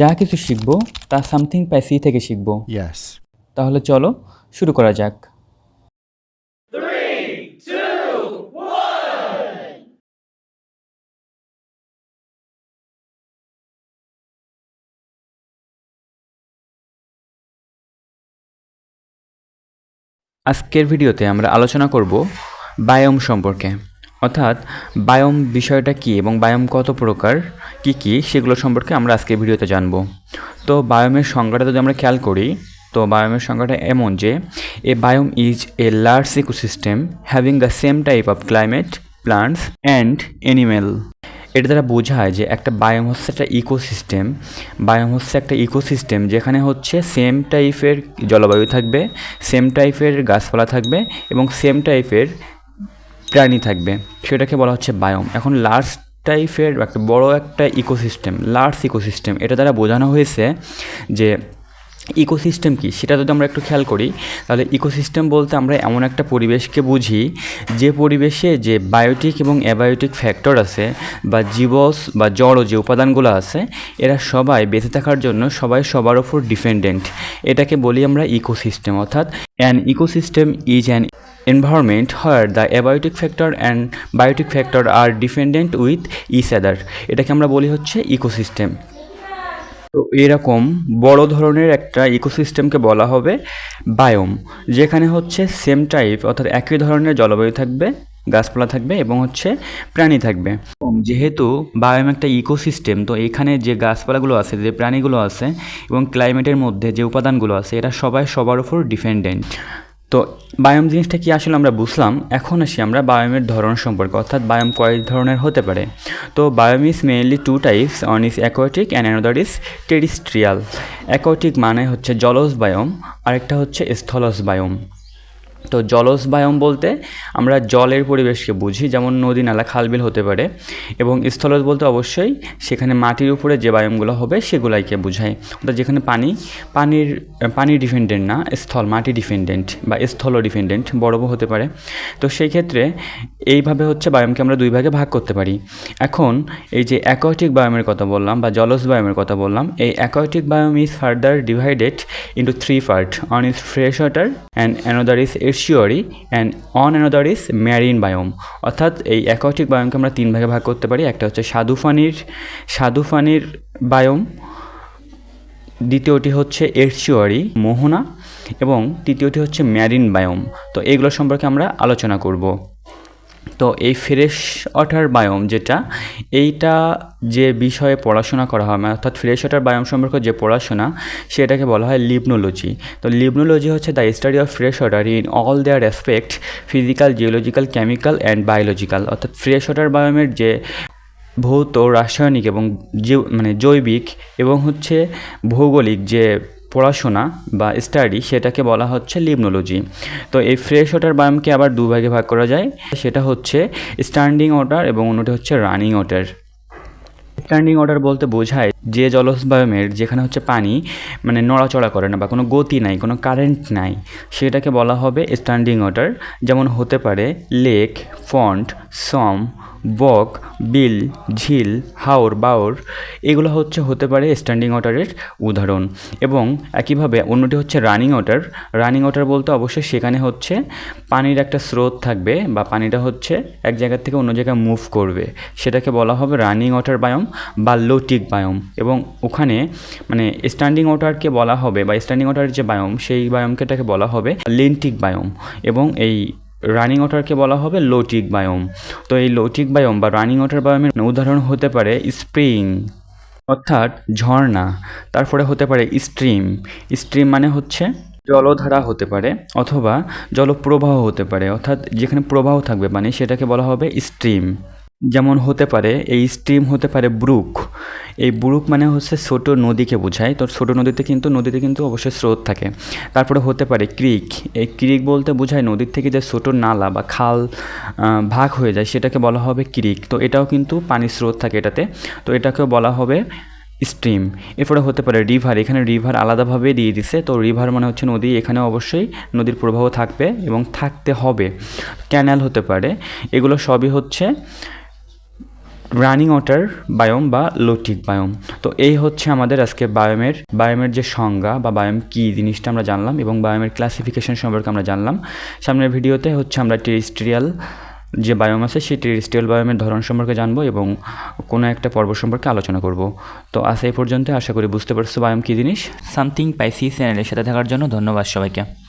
যা কিছু শিখব তা সামথিং প্যাসি থেকে শিখব. তাহলে চলো শুরু করা যাক। আজকের ভিডিওতে আমরা আলোচনা করব বায়োম সম্পর্কে। অর্থাৎ বায়োম বিষয়টা কী এবং বায়োম কত প্রকার, কি কি, সেগুলো সম্পর্কে আমরা আজকের ভিডিওতে জানব। তো বায়োমের সংজ্ঞাটা যদি আমরা খেয়াল করি, তো বায়োমের সংজ্ঞাটা এমন যে a biome is a large ecosystem having the same type of climate plants and animal এটা দ্বারা বোঝায় যে একটা বায়োম হচ্ছে একটা ইকোসিস্টেম বায়োম হচ্ছে একটা ইকোসিস্টেম যেখানে হচ্ছে সেম টাইপের জলবায়ু থাকবে সেম টাইপের গাছপালা থাকবে এবং সেম টাইপের প্রাণী থাকবে। সেটাকে বলা হচ্ছে বায়োম। এখন লার্জ টাইপের একটা বড় একটা ইকোসিস্টেম লার্জ ইকোসিস্টেম এটা দ্বারা বোঝানো হয়েছে যে ইকোসিস্টেম কি? সেটা যদি আমরা একটু খেয়াল করি, তাহলে ইকোসিস্টেম বলতে আমরা এমন একটা পরিবেশকে বুঝি, যে পরিবেশে যে বায়োটিক এবং অ্যাবায়োটিক ফ্যাক্টর আছে, বা জীবস, বা জড় যে উপাদানগুলো আছে, এরা সবাই বেঁচে থাকার জন্য সবাই সবার ওপর ডিপেন্ডেন্ট। এটাকে বলি আমরা ইকোসিস্টেম। অর্থাৎ an ecosystem is an environment where the abiotic factor and biotic factor are dependent with each other এটাকে আমরা বলি হচ্ছে ইকোসিস্টেম। তো এরকম বড় ধরনের একটা ইকোসিস্টেমকে বলা হবে বায়োম যেখানে হচ্ছে সেম টাইপ অর্থাৎ একই ধরনের জলবায়ু থাকবে, গাছপালা থাকবে এবং হচ্ছে প্রাণী থাকবে। যেহেতু বায়োম একটা ইকোসিস্টেম তো এখানে যে গাছপালাগুলো আছে, যে প্রাণীগুলো আছে এবং ক্লাইমেটের মধ্যে যে উপাদানগুলো আছে, এরা সবাই সবার উপর ডিপেন্ডেন্ট তো বায়োম জিনিসটা কি আসলে আমরা বুঝলাম? এখন আসি আমরা বায়োমের ধরন সম্পর্কে, অর্থাৎ বায়োম কয়েক ধরনের হতে পারে? তো biome is mainly two types one is aquatic and another is terrestrial aquatic মানে হচ্ছে জলজ বায়োম, আরেকটা হচ্ছে স্থলজ বায়োম। তো জলজ বায়োম বলতে আমরা জলের পরিবেশকে বুঝি, যেমন নদী, নালা খালবিল হতে পারে এবং স্থলজ বলতে অবশ্যই সেখানে মাটির উপরে যে বায়োমগুলো হবে সেগুলাইকে বোঝায়। অর্থাৎ যেখানে পানি, পানির, পানি ডিপেন্ডেন্ট না, স্থল, মাটি ডিপেন্ডেন্ট বা স্থল ডিপেন্ডেন্ট বরফও হতে পারে। তো সেই ক্ষেত্রে এইভাবে হচ্ছে বায়োমকে আমরা দুই ভাগে ভাগ করতে পারি। এখন এই যে অ্যাকোয়াটিক বায়োমের কথা বললাম বা জলজ বায়োমের কথা বললাম, এই aquatic biome is further divided into three part one is fresh water and another is estuary and one another is marine biome অর্থাৎ এই অ্যাকোয়াটিক বায়োমকে আমরা তিন ভাগে ভাগ করতে পারি। একটা হচ্ছে সাধুফানির সাধুফানির বায়োম দ্বিতীয়টি হচ্ছে এরশিওরি মোহনা, এবং তৃতীয়টি হচ্ছে ম্যারিন বায়োম তো এগুলো সম্পর্কে আমরা আলোচনা করব। তো এই ফ্রেশ ওয়াটার বায়োম যেটা, এইটা যে বিষয়ে পড়াশোনা করা হয় মানে অর্থাৎ ফ্রেশ ওয়াটার বায়োম সম্পর্কে যে পড়াশোনা, সেটাকে বলা হয় লিবনোলজি। তো লিবনোলজি হচ্ছে the study of fresh water in all their aspect physical geological chemical and biological অর্থাৎ ফ্রেশ ওয়াটার বায়োমের যে ভৌত, রাসায়নিক এবং যে মানে জৈবিক এবং হচ্ছে ভৌগোলিক যে পড়াশোনা বা স্টাডি সেটাকে বলা হচ্ছে লিমনোলজি তো এই ফ্রেশ ওয়াটার বায়োমকে আবার দুভাগে ভাগ করা যায়। সেটা হচ্ছে স্ট্যান্ডিং ওয়াটার এবং অন্যটি হচ্ছে রানিং ওয়াটার স্ট্যান্ডিং ওয়াটার বলতে বোঝায় যে জলজ বায়োমের যেখানে হচ্ছে পানি মানে নড়াচড়া করে না বা কোনো গতি নাই, কোনো কারেন্ট নাই, সেটাকে বলা হবে স্ট্যান্ডিং ওয়াটার যেমন হতে পারে লেক ফন্ট সম, বক, বিল, ঝিল, হাওর, বাওর, এগুলো হচ্ছে, হতে পারে স্ট্যান্ডিং ওয়াটারের উদাহরণ। এবং একইভাবে অন্যটি হচ্ছে রানিং ওয়াটার রানিং ওয়াটার বলতে অবশ্যই সেখানে হচ্ছে পানির একটা স্রোত থাকবে বা পানিটা হচ্ছে এক জায়গা থেকে অন্য জায়গায় মুভ করবে। সেটাকে বলা হবে রানিং ওয়াটার বায়োম বা লোটিক বায়োম এবং ওখানে মানে স্ট্যান্ডিং ওয়াটারকে বলা হবে বা স্ট্যান্ডিং ওয়াটারের যে বায়োম সেই বায়োমকেটাকে বলা হবে লেন্টিক বায়োম এবং এই রানিং ওয়াটারকে বলা হবে লোটিক বায়োম তো এই লোটিক বায়োম বা রানিং ওয়াটার বায়োমের উদাহরণ হতে পারে স্প্রিং অর্থাৎ ঝর্ণা, তারপরে হতে পারে স্ট্রিম স্ট্রিম মানে হচ্ছে জলধারা হতে পারে অথবা জলপ্রবাহ হতে পারে, অর্থাৎ যেখানে প্রবাহ থাকবে মানে সেটাকে বলা হবে স্ট্রিম যেমন হতে পারে এই স্ট্রিম হতে পারে ব্রুক এই ব্রুক মানে হচ্ছে ছোটো নদীকে বোঝায়। তো ছোটো নদীতে কিন্তু নদীতে কিন্তু অবশ্যই স্রোত থাকে। তারপরে হতে পারে ক্রিক এই ক্রিক বলতে বোঝায় নদীর থেকে যে ছোটো নালা বা খাল ভাগ হয়ে যায়, সেটাকে বলা হবে ক্রিক তো এটাও কিন্তু পানির স্রোত থাকে এটাতে। তো এটাকেও বলা হবে স্ট্রিম এরপরে হতে পারে রিভার এখানে রিভার আলাদাভাবে দিয়ে দিছে। তো রিভার মানে হচ্ছে নদী। এখানে অবশ্যই নদীর প্রবাহ থাকবে এবং থাকতে হবে। ক্যানাল হতে পারে। এগুলো সবই হচ্ছে রানিং ওয়াটার বায়োম বা লোটিক বায়োম। তো এই হচ্ছে আমাদের আজকে বায়োমের বায়োমের যে সংজ্ঞা বা বায়োম কী জিনিসটা আমরা জানলাম এবং বায়োমের ক্লাসিফিকেশন সম্পর্কে আমরা জানলাম। সামনের ভিডিওতে হচ্ছে আমরা টেরিস্ট্রিয়াল যে বায়োম আছে, সেই টেরিস্ট্রিয়াল বায়োমের ধরন সম্পর্কে জানব এবং কোনো একটা পর্ব সম্পর্কে আলোচনা করব। তো আজ এই পর্যন্ত, আশা করি বুঝতে পারছ বায়োম কী জিনিস। সামথিং পাইসি চ্যানেলের সাথে থাকার জন্য ধন্যবাদ সবাইকে।